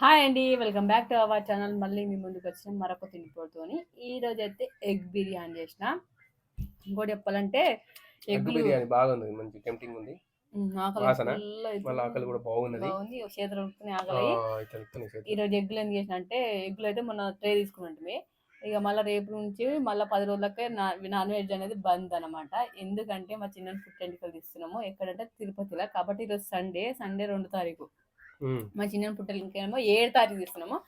Hi అండి welcome back to our channel మళ్ళీ మీ ముందుకు వచ్చిన. మరొక తినిపోతోని ఈ రోజు అయితే ఎగ్ బిర్యానీ చేసిన. ఇంకోటి చెప్పాలంటే ఎగ్ బిర్యానీ బాగుంది. మంచి టెంప్టింగ్ ఉంది. ఆకలి. మళ్ళీ కూడా బాగున్నది బాగుంది. చేతులు ఆకలి. రోజు ఎగ్గులు ఎందుకు చేసిన అంటే ఎగ్గులు అయితే మొన్న ట్రే తీసుకున్నట్టుమే ఇక మళ్ళీ రేపు నుంచి మళ్ళీ పది రోజులకే నాన్ వెజ్ అనేది బంద్ అనమాట ఎందుకంటే మా చిన్న పుట్టెంటికలు తీస్తున్నాము ఎక్కడంటే తిరుపతిలో. కాబట్టి ఈరోజు సండే సండే రెండు తారీఖు. మా చిన్న పుట్టలు ఇంకేమో ఏడు తారీఖు తీస్తున్నాము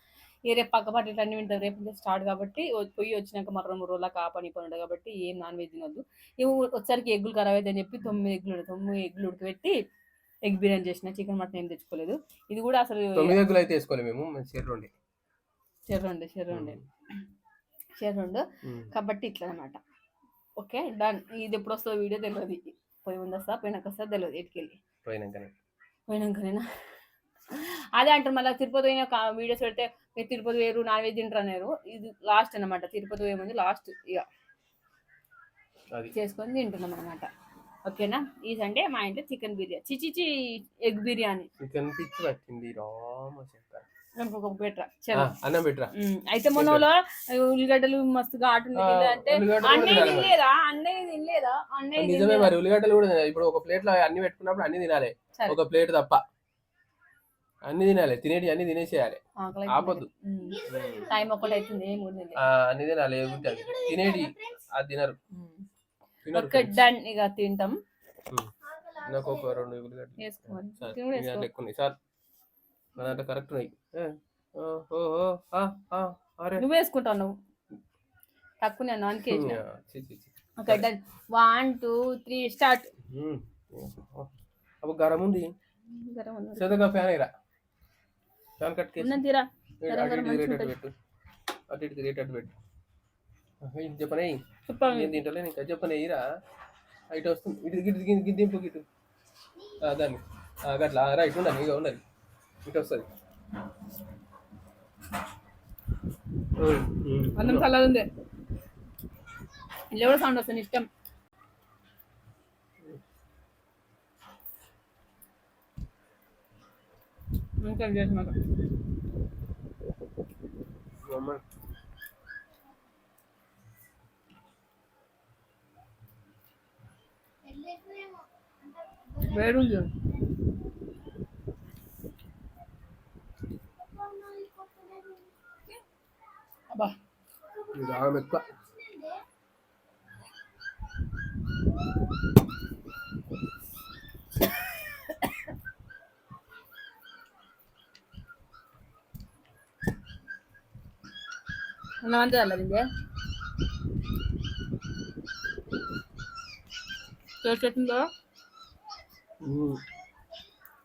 ఈ రేపు పక్కపాటి ఇట్లా అన్ని రేపు నుంచి స్టార్ట్ కాబట్టి పొయ్యి వచ్చినాక మరో రెండు రోజుల కాపని పని ఉంటుంది కాబట్టి ఏం నాన్ వెజ్ తినొద్దు. ఇవి వచ్చరికి ఎగ్గులు ఖరాబ్ అవుతాయి అని చెప్పి తొమ్మిది ఎగ్గులు. తొమ్మిది ఎగ్గులు ఉడకబెట్టి ఎగ్ బిర్యానీ చేసిన. చికెన్ మటన్ ఏం తెచ్చుకోలేదు. ఇది కూడా అసలు తొమ్మిది ఎగ్గులు అయితే వేసుకోవాలి మేము మంచి చెర్రండి చెర్రండి చెర్రండి చెర్రండు కాబట్టి ఇట్లా అనమాట ఓకే డన్. ఇది ఎప్పుడు వస్తుందో వీడియో తెలియదు పోయి ముందు వస్తా పోయినాక వస్తా తెలియదు ఎటుకెళ్ళి. పోయినాకనే. పోయినాకనేనా? అదే అంటారు మళ్ళీ తిరుపతి పోయిన వీడియోస్ పెడితే మీరు తిరుపతి వేరు నాన్ వెజ్ తింటారు ఇది లాస్ట్ అన్నమాట. తిరుపతి పోయే ముందు లాస్ట్ ఇక చేసుకొని తింటున్నాం అనమాట ఓకేనా? ఈ సండే మా ఇంట్లో చికెన్ బిర్యానీ. చిచిచి ఎగ్ బిర్యానీ. చికెన్ పిచ్చి అన్నం పెట్టరా? ఉమ్, అయితే మనలో ఉల్లిగడ్డలు మస్తు ఘాటు అంటే ఉల్లిగడ్డలు కూడా అన్నయ్య తినాలి. మరి. తినలేదా? అన్నయ్య తినలేదా? అన్నయ్య నిజమే తినలేదా? మరి ఉల్లిగడ్డలు కూడా తినాలి. ఇప్పుడు ఒక ప్లేట్లో అన్ని పెట్టుకున్నప్పుడు అన్ని తినాలి. ఒక ప్లేట్ తప్ప. అన్ని తినాలి తినేటి అన్ని తినేసేయాలి. ఆపొద్దు. టైం ఒకటి అవుతుంది అన్ని తినాలి అది. తినేటి అది తినరు. తినరు ఇక తింటాం. నాకు ఒక రెండు. ఎక్కువ సార్ నా దాంట్లో కరెక్ట్ ఉన్నాయి. నువ్వు వేసుకుంటావు నువ్వు. తక్కువ నేను అందుకే వన్ టూ త్రీ స్టార్ట్. అప్పుడు గరం ఉంది. గరం ఉంది. ఫ్యాన్ అయ్యరా తీరా. అటు ఇటు మంచిగా తిరిగేటట్టు ఉంటుంది. పెట్టు. అటు ఇటు తిరిగేటట్టు పెట్టు. ఏం చెప్పనే చెప్పండి నేను తింటలేను ఇంకా చెప్పనే ఇరా ఇటు వస్తుంది. దింపు దాన్ని. రైట్ ఉండాలి ఇక ఉండాలి. ఇటు వస్తుంది. ఉమ్, ఉమ్. అన్నం చల్లగా ఉంది. ఇలా కూడా సౌండ్ వస్తుంది ఇష్టం. ఇంకా చేసి మాకు అమ్మ. వేడుంది అబ్బా ఇది ఆగం ఎక్కువ అన్నం అంతే చల్లదిందే చేసేట్టుందో ఉమ్.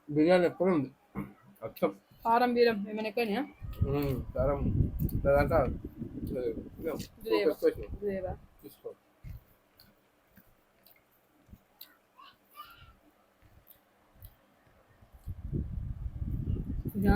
బిర్యానీ ఎప్పుడు ఉంది అచ్చం కారం బీరం ఏమైనా ఎక్కడైనా ఉమ్, కారం దాంట్లో ఇదేవా? ఇదేవా? తీసుకో ఇదా?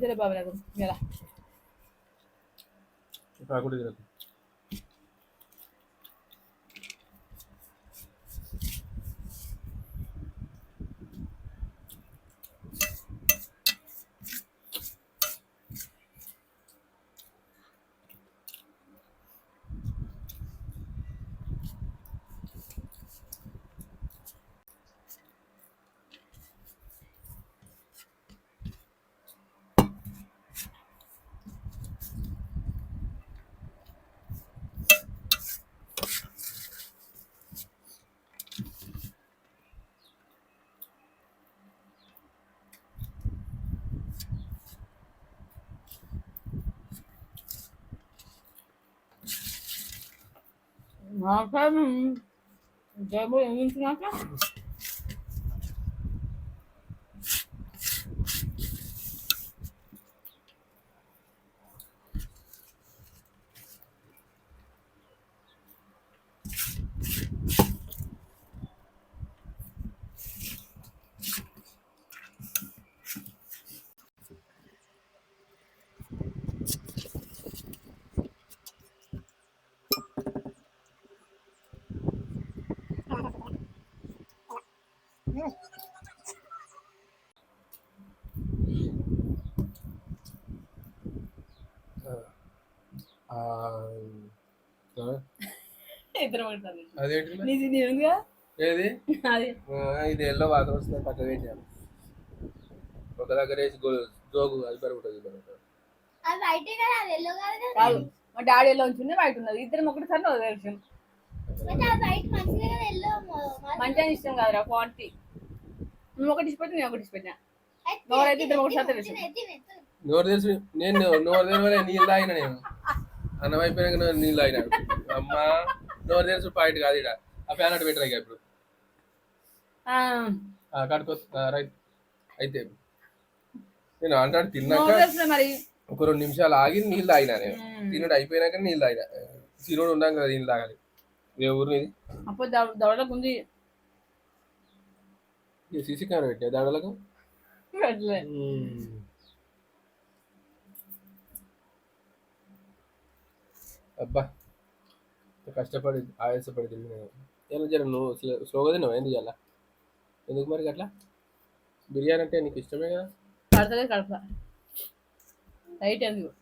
ఉంది అయితే బాబు నాకు En famille. J'ai beau, il y a ఇద్దరు పడతారు అదేంటి మరి? నీది నేనుగా? ఏది? అది. ఆ, ఇది ఎల్లో వాసన వస్తుంది పక్కన వేసాను ఒక దగ్గర వేసి జోగు అది పెరుగుతుంది కదా ఎల్లో మా డాడీ ఎలా ఉంచుండే బయట ఉన్నది. ఇద్దరం ఒకటిసారి ఒక విషయం ఎల్లో మంచిగా ఇష్టం కాదురా క్వాంటిటీ. నువ్వు ఒకటి నేను ఒకటి ఇచ్చిపెట్టినా నోరైతే ఇద్దరం ఒకటి నోరు తెలుసు నేను నోరు తెలియలే నీళ్ళు తాగిన నేను. అన్నం అయిపోయినాక నేను నీళ్ళు తాగిన. అమ్మా. నోరు తెలుసు పాయింట్ కాదు ఇక్కడ ఆ ఫ్యాన్ అటు పెట్టరా ఇప్పుడు? కడుకో రైట్. అయితే నేను అంటాడు తిన్నాక ఒక రెండు నిమిషాలు ఆగి నీళ్ళు తాగినా నేను. తినుడు అయిపోయినాక నీళ్ళు తాగిన. తినుడు ఉన్నాం కదా నీళ్ళు తాగాలి. ఏ ఊరు ఇది అప్పుడు దవ- దవడలకు ఉంది. సీసీ కెమెరా పెట్టే దాడలకు పెట్టలే. అబ్బా. కష్టపడి ఆయాసపడి తిన్నాను ఎలా జర నువ్వు స్లో- స్లోగా తిన్నావు? ఎందుకు అలా ఎందుకు మరి అట్లా బిర్యానీ అంటే నీకు ఇష్టమే కదా? కడతలే కడప రైట్ ఎందుకు?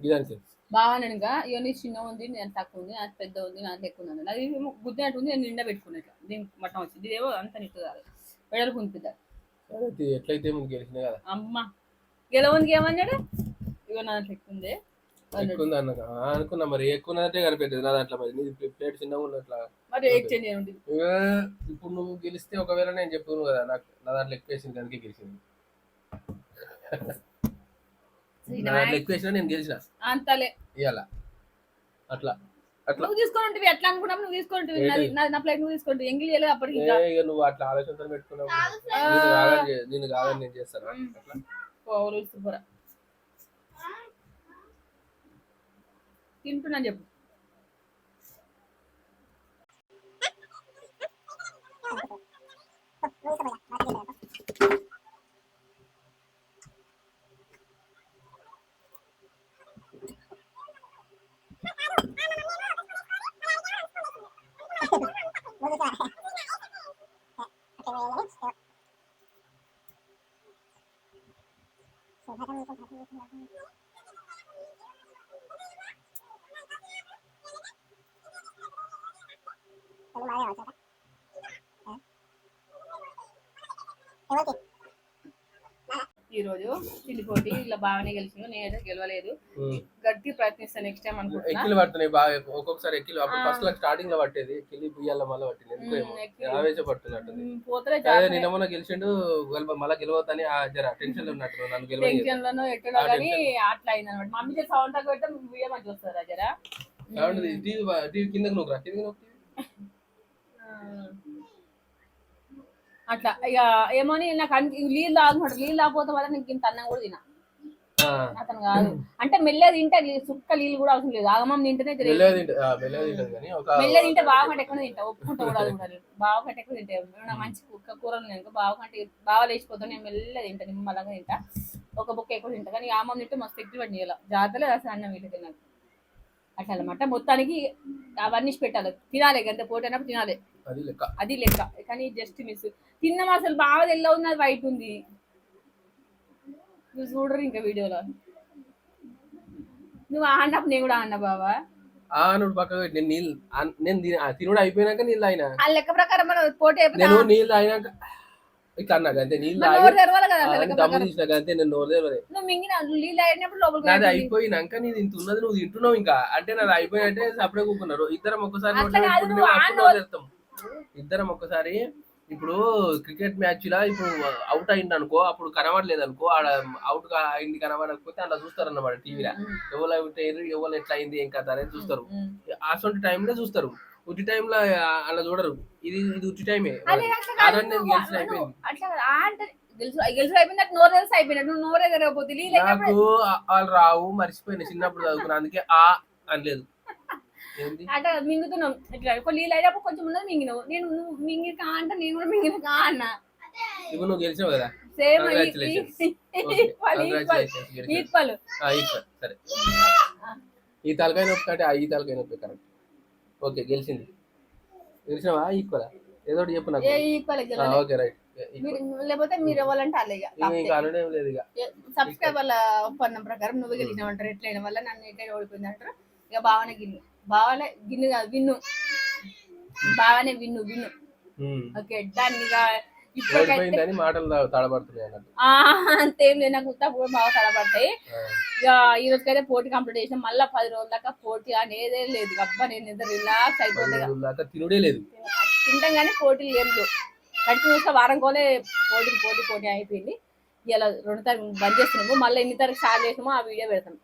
ఇదానికి. బాగా ఇంకా ఇవన్నీ చిన్న ఉంది నేను తక్కువ ఉంది నాకు పెద్ద ఉంది నాకు ఎక్కువ ఉంది అది గుద్దినట్టు ఉంది నేను నిండా పెట్టుకున్నా ఇట్లా. దీనికి మట్టం వచ్చింది. ఇదేమో అంత నిట్టు కాదు. సరే తీ, ఎట్లయితే గెలిచినా కదా. అమ్మ. గెలవనికి ఏమన్నాడు? ఇగో నా ఎక్కువ ఉంది. ఎక్కువ అన్న అనుకున్నా మరి ఎక్కువ ఉన్నట్టే కనిపెట్టదు నా దాంట్లో మరి. ప్లేట్ చిన్నగా ఉన్నట్లా మరి ఎక్స్చేంజ్ ఇప్పుడు నువ్వు గెలిస్తే ఒకవేళ నేను చెప్తున్నాను కదా నాకు నా దాంట్లో ఎక్కువ వేసింది అందుకే గెలిచింది. నా దాంట్లో ఎక్కువ వేసినా నేను గెలిచిన. అంతలే. ఇవాళ అట్లా. అట్లా. నువ్వు ఎట్లా అనుకున్నావు నువ్వు నా ప్లేట్ నువ్వు తీసుకుంటు ఎంగిలి చేయలేదు అప్పటికి ఏ, ఇంకా ఇక నువ్వు అట్లా ఆలోచనతో పెట్టుకున్నావు. నేను కాదని నేను కాదని నేను చేస్తాను? అట్లా. పోవలు సూపర్ తింటున్నాను చెప్పు. ఈ రోజు చిల్లి పోటీ ఇలా బాగానే గెలిచింది నేనైతే గెలవలేదు. గట్టి ప్రయత్నిస్తాను నెక్స్ట్ టైం అనుకుంటున్నా. ఎక్కిలు పడుతున్నాయి బాగా. ఒక్కొక్కసారి ఎక్కిలు అప్పుడు ఫస్ట్లో స్టార్టింగ్లో పట్టేది. ఎక్కిలి బియ్యాల మళ్ళీ పట్టింది. ఎందుకో ఏమో. ఆవేశపడుతున్నట్టుంది. పోతలే అదే నిన్న మొన్న గెలిచిండు గెలవ మళ్ళీ గెలవద్దని ఆ జర టెన్షన్లో ఉన్నట్టు నన్ను గెలవ టెన్షన్లను ఎట్టులో కానీ అట్లా అయింది అనమాట మమ్మీ చేసి సౌండ్ తక్కువ పెడితే వీడియో మంచి వస్తుంది జరా? టీవీ టీవీ కిందకి నొక్కరా. కిందకి నొక్కి అట్లా. ఇక ఏమోని నాకు నీళ్ళు తాగుకుంటాడు నీళ్ళు తాగపోతే వల్ల నీకు ఇంత అన్నం కూడా తిన. అతను కాదు. అంటే మెల్లగా తింటే సుక్క నీళ్ళు కూడా అవసరం లేదు. ఆగమం తింటేనే మెల్లగా తింటే బాగా కంటే ఎక్కువ తింటా. ఒప్పుకుంటా కూడా అది. బాగా కంటే ఎక్కువ తింటే మంచి కుక్క కూరలు నేను బాగా కంటే బాగా లేచిపోతాను నేను మెల్లగా తింటా నిమ్మలంగా తింటా. ఒక బుక్క ఎక్కువ తింటా. కానీ ఆమం తింటే మస్తు ఎక్కువ పడి చేయాలి. జాగ్రత్తలేదు అసలు అన్నం వీళ్ళకి నాకు అట్లా అనమాట మొత్తానికి అవన్నీ పెట్టాలి. తినాలి అంతే పోటీ అయినప్పుడు తినాలి. అది లెక్క. అది లెక్క. కానీ జస్ట్ మిస్ తిన్నాం అసలు బాగా తెల్ల ఉంది అది వైట్ ఉంది. నువ్వు చూడరు ఇంకా వీడియోలో. నువ్వు ఆడినప్పుడు నేను కూడా ఆడినా బావా. ఆ నువ్వు పక్కకు పెట్టి నేను నీళ్ళు నేను తినుడు అయిపోయినాక నీళ్ళు అయినా ఆ లెక్క ప్రకారం మనం పోటీ అయిపోతే నేను నీళ్ళు అయినాక ఇట్లా అన్నా అంతే నీళ్ళు దమ్ము. తీసినాక అంతే నేను నోరలేదు నువ్వు మింగిన నీళ్ళు అయినప్పుడు లోపలికి నాది. అయిపోయినాక నీది ఇంత ఉన్నది నువ్వు తింటున్నావు ఇంకా. అంటే నాది అయిపోయినట్టే సపరేట్ కూకున్నారు. ఇద్దరం ఒక్కసారి కాదు. ఇద్దరం ఒక్కసారి ఇప్పుడు క్రికెట్ మ్యాచ్ లా ఇప్పుడు అవుట్ అయింది అనుకో అప్పుడు కనబడలేదు అనుకో ఆడ అవుట్ అయింది కనబడకపోతే అలా చూస్తారు అన్నమాట టీవీలో ఎవరు అవుట్ అయ్యారు ఎవరు ఎట్లా అయింది ఏం కథ అనేది చూస్తారు. అసలు టైంలో చూస్తారు. ఉట్టి టైంలో అలా చూడరు. ఇది ఇది ఉట్టి టైమే అదే అట్లా కాదు, ఆడని నేను నువ్వు- గెలిచిన అయిపోయింది. కాదు, నాకు వాళ్ళు రావు మర్చిపోయిన. చిన్నప్పుడు చదువుకున్నా. అందుకే ఆ అనలేదు. అట్లా మింగుతున్నాం ఇట్లా ఒక నీళ్ళు అయినప్పుడు కొంచెం ఉన్నది మింగినావు నేను నువ్వు మింగి కా అంటే నేను కూడా మింగిన కా అన్న ఇప్పుడు నువ్వు గెలిచావు కదా సేమ్. Equal equal. సరే ఈ తలకాయ నొప్పి అంటే ఈ తలకాయ నొప్పి కరెక్ట్ ఓకే గెలిచింది గెలిచినావా ఈక్వల్ ఏదో చెప్పు నాకు ఓకే రైట్ లేకపోతే మీరు ఇవ్వాలంటే అలా ఇక ఇంకా అనడం లేదు ఇక సబ్స్క్రైబర్ల ఒప్పందం ప్రకారం నువ్వు గెలిచిన అంటారు ఎట్లయిన వల్ల నన్ను ఎట్లయినా ఓడిపోయింది అంటారు ఇక బాగానే గిన్ను బాగానే గిన్ను కాదు విన్ను బాగానే విన్ను విన్ను. ఓకే దాన్ని ఇక ఇప్పటికైతే మాటలు తడబడుతున్నాయి అంతేం లేదు నాకు ఉత్తా కూడా బాగా తడబడతాయి. ఇక ఈ రోజుకైతే పోటీ కంప్లీట్ చేసిన మళ్ళీ పది రోజుల దాకా పోటీ అనేదే లేదు. అబ్బా నేను ఎంత రిలాక్స్ అయిపోతుంది తినుడే లేదు. తింటాం కానీ పోటీలు ఏం లేవు. కంటిన్యూస్ వారం కోలే పోటీ పోటీ పోటీ అయిపోయింది. ఇలా రెండు తారీఖు బంద్ చేస్తున్నాము. మళ్ళీ ఎన్ని తారీఖు స్టార్ట్ చేసినామో ఆ వీడియో పెడతాం.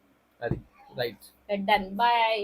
అది రైట్. Done bye